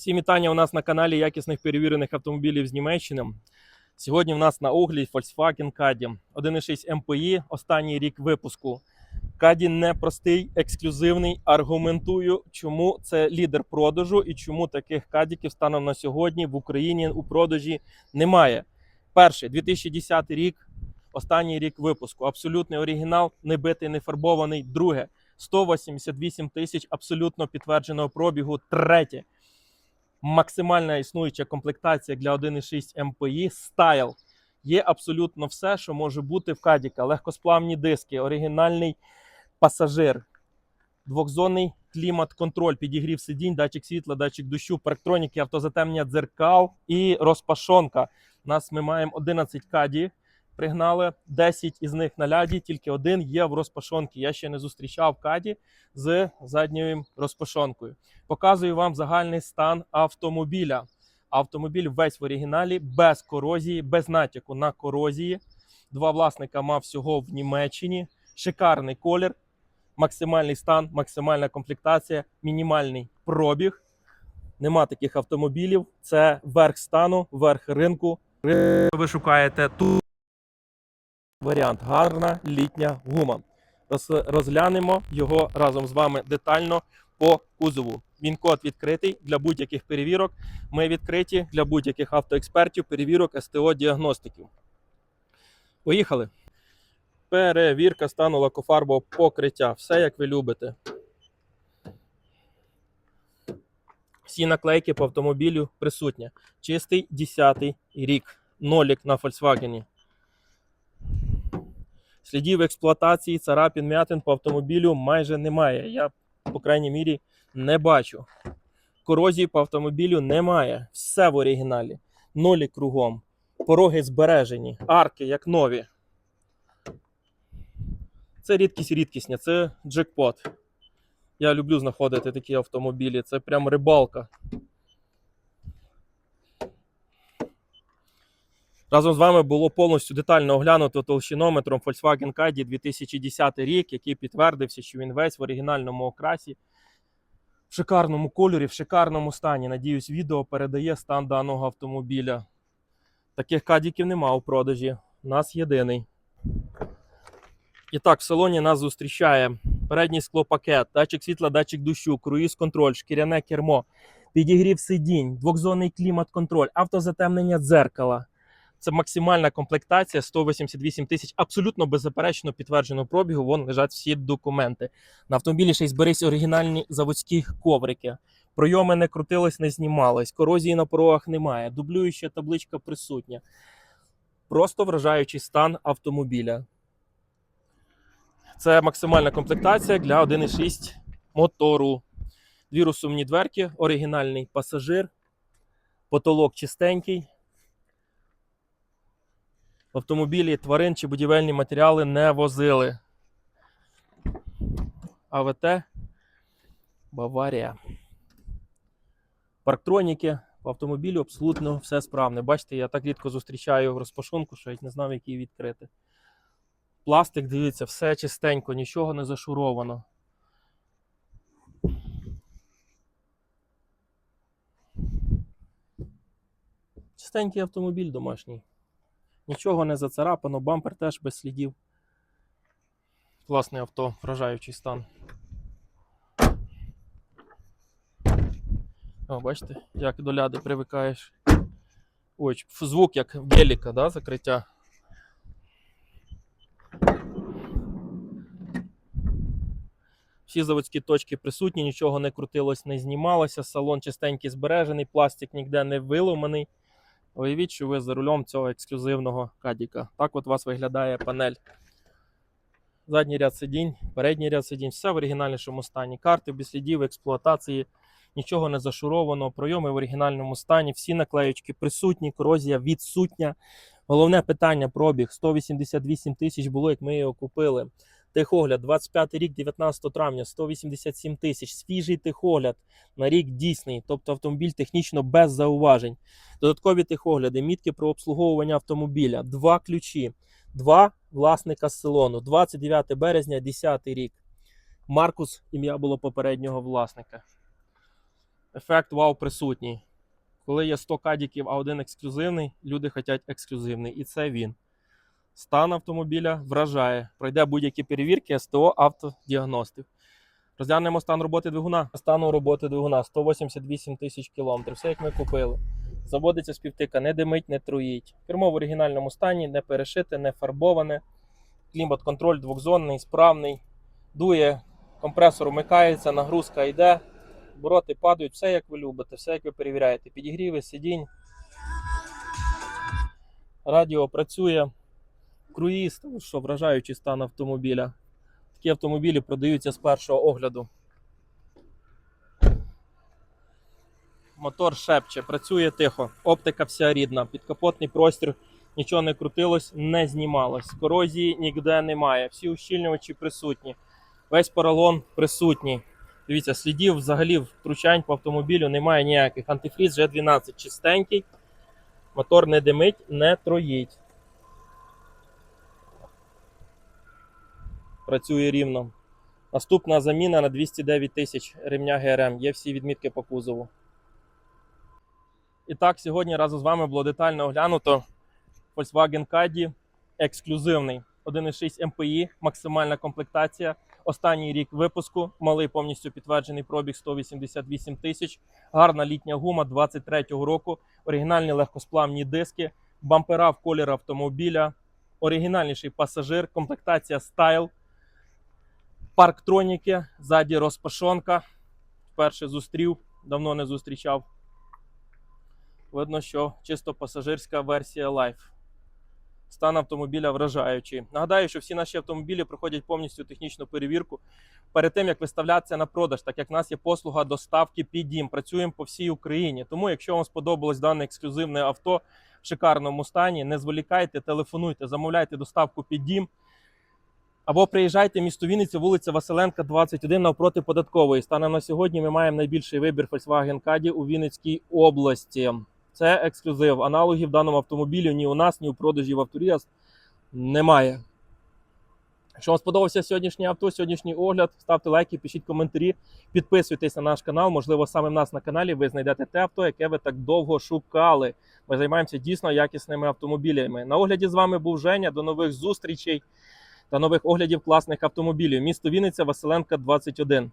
Всі вітання у нас на каналі якісних перевірених автомобілів з Німеччини. Сьогодні в нас на огляді Volkswagen Caddy 1.6 MPI, останній рік випуску. Caddy непростий, ексклюзивний. Аргументую, чому це лідер продажу і чому таких кадіків станом на сьогодні в Україні у продажі немає. Перший 2010 рік, останній рік випуску. Абсолютний оригінал, не битий, не фарбований. Друге 188 тисяч абсолютно підтвердженого пробігу. Третє максимальна існуюча комплектація для 1.6 MPI стайл. Є абсолютно все, що може бути в Кадіка. Легкосплавні диски, оригінальний пасажир, двохзонний клімат-контроль, підігрів сидінь, датчик світла, датчик дощу, парктроніки, автозатемнення дзеркал і розпашонка. У нас ми маємо 11 каді. Пригнали 10 із них на ляді, тільки один є в розпашонці. Я ще не зустрічав каді з задньою розпашонкою. Показую вам загальний стан автомобіля. Автомобіль весь в оригіналі, без корозії, без натяку на корозії. Два власника мав всього в Німеччині. Шикарний колір, максимальний стан, максимальна комплектація, мінімальний пробіг. Нема таких автомобілів. Це верх стану, верх ринку. Ви шукаєте тут варіант гарна літня гума. Розглянемо його разом з вами детально по кузову. Він код відкритий для будь-яких перевірок. Ми відкриті для будь-яких автоекспертів, перевірок СТО діагностиків. Поїхали. Перевірка стану лакофарбового покриття. Все як ви любите. Всі наклейки по автомобілю присутні. Чистий 10-й рік. Нолік на Volkswagen. Слідів експлуатації, царапін, м'ятин по автомобілю майже немає. Я, по крайній мірі, не бачу. Корозії по автомобілю немає. Все в оригіналі. Нолі кругом. Пороги збережені, арки як нові. Це рідкість рідкісня, це джекпот. Я люблю знаходити такі автомобілі. Це прям рибалка. Разом з вами було повністю детально оглянуто толщинометром Volkswagen Caddy 2010 рік, який підтвердився, що він весь в оригінальному окрасі, в шикарному кольорі, в шикарному стані. Надіюсь, відео передає стан даного автомобіля. Таких кадіків нема у продажі. У нас єдиний. І так, в салоні нас зустрічає передній склопакет, датчик світла, датчик дощу, круїз-контроль, шкіряне кермо, підігрів сидінь, двохзонний клімат-контроль, автозатемнення дзеркала. Це максимальна комплектація 188 тисяч, абсолютно беззаперечно підтвердженого пробігу. Вон лежать всі документи. На автомобілі ще й зберись оригінальні заводські коврики. Пройоми не крутились, не знімались, корозії на порогах немає, дублююча табличка присутня. Просто вражаючий стан автомобіля. Це максимальна комплектація для 1.6 мотору. Дві розсумні дверки, оригінальний пасажир, потолок чистенький. В автомобілі тварин чи будівельні матеріали не возили. АВТ Баварія. Парктроніки в автомобілі абсолютно все справне. Бачите, я так рідко зустрічаю розпашонку, що я не знав, як її відкрити. Пластик, дивіться, все чистенько, нічого не зашуровано. Чистенький автомобіль домашній. Нічого не зацарапано, бампер теж без слідів. Класне авто, вражаючий стан. О, бачите, як до ляди привикаєш. Ой, звук як геліка, да, закриття. Всі заводські точки присутні, нічого не крутилось, не знімалося. Салон чистенький збережений, пластик ніде не виломаний. Уявіть, що ви за рулем цього ексклюзивного кадіка. Так от у вас виглядає панель. Задній ряд сидінь, передній ряд сидінь, все в оригінальнішому стані. Карти без слідів експлуатації, нічого не зашуровано, пройоми в оригінальному стані, всі наклеючки присутні, корозія відсутня. Головне питання пробіг 188 тисяч було, як ми його купили. Техогляд 25 рік, 19 травня, 187 тисяч. Свіжий техогляд на рік дійсний, тобто автомобіль технічно без зауважень. Додаткові техогляди, мітки про обслуговування автомобіля, два ключі, два власника з салону, 29 березня, 10 рік. Маркус, ім'я було попереднього власника. ефект вау присутній. Коли є 100 кадіків, а один ексклюзивний, люди хочуть ексклюзивний. І це він. Стан автомобіля вражає. Пройде будь-які перевірки СТО автодіагностів. Розглянемо стан роботи двигуна. Стану роботи двигуна 188 тисяч кілометрів. Все як ми купили. Заводиться з півтика, не димить, не труїть. Кермо в оригінальному стані, не перешите, не фарбоване. Клімат-контроль двохзонний, справний. Дує, компресор вмикається, нагрузка йде. Обороти падають, все як ви любите, все як ви перевіряєте. Підігріви, сидінь. Радіо працює. Круїз, що вражаючий стан автомобіля. Такі автомобілі продаються з першого огляду. Мотор шепче, працює тихо, оптика вся рідна, підкапотний простір, нічого не крутилось, не знімалось. Корозії ніде немає. Всі ущільнювачі присутні. Весь поролон присутній. Дивіться, слідів взагалі втручань по автомобілю немає ніяких. Антифріз G12 чистенький. Мотор не димить, не троїть. Працює рівно. Наступна заміна на 209 тисяч ремня ГРМ. Є всі відмітки по кузову. І так, сьогодні разом з вами було детально оглянуто Volkswagen Caddy ексклюзивний 1.6 MPI, максимальна комплектація. Останній рік випуску, малий повністю підтверджений пробіг 188 тисяч, гарна літня гума 23-го року, оригінальні легкосплавні диски, бампера в колір автомобіля, оригінальніший пасажир, комплектація Style, парктроніки, ззаді розпашонка. Вперше зустрів, давно не зустрічав. Видно, що чисто пасажирська версія Life. Стан автомобіля вражаючий. Нагадаю, що всі наші автомобілі проходять повністю технічну перевірку перед тим, як виставлятися на продаж, так як в нас є послуга доставки під дім. Працюємо по всій Україні. Тому, якщо вам сподобалось дане ексклюзивне авто в шикарному стані, не зволікайте, телефонуйте, замовляйте доставку під дім. Або приїжджайте в місто Вінниця, вулиця Василенка, 21 навпроти податкової. Станом на сьогодні ми маємо найбільший вибір Volkswagen Caddy у Вінницькій області. Це ексклюзив. Аналогів даному автомобілю ні у нас, ні у продажі в Авторіас немає. Якщо вам сподобався сьогоднішнє авто, сьогоднішній огляд, ставте лайки, пишіть коментарі, підписуйтесь на наш канал. Можливо, саме в нас на каналі ви знайдете те авто, яке ви так довго шукали. Ми займаємося дійсно якісними автомобілями. На огляді з вами був Женя. До нових зустрічей та нових оглядів класних автомобілів. Місто Вінниця, Василенка, 21.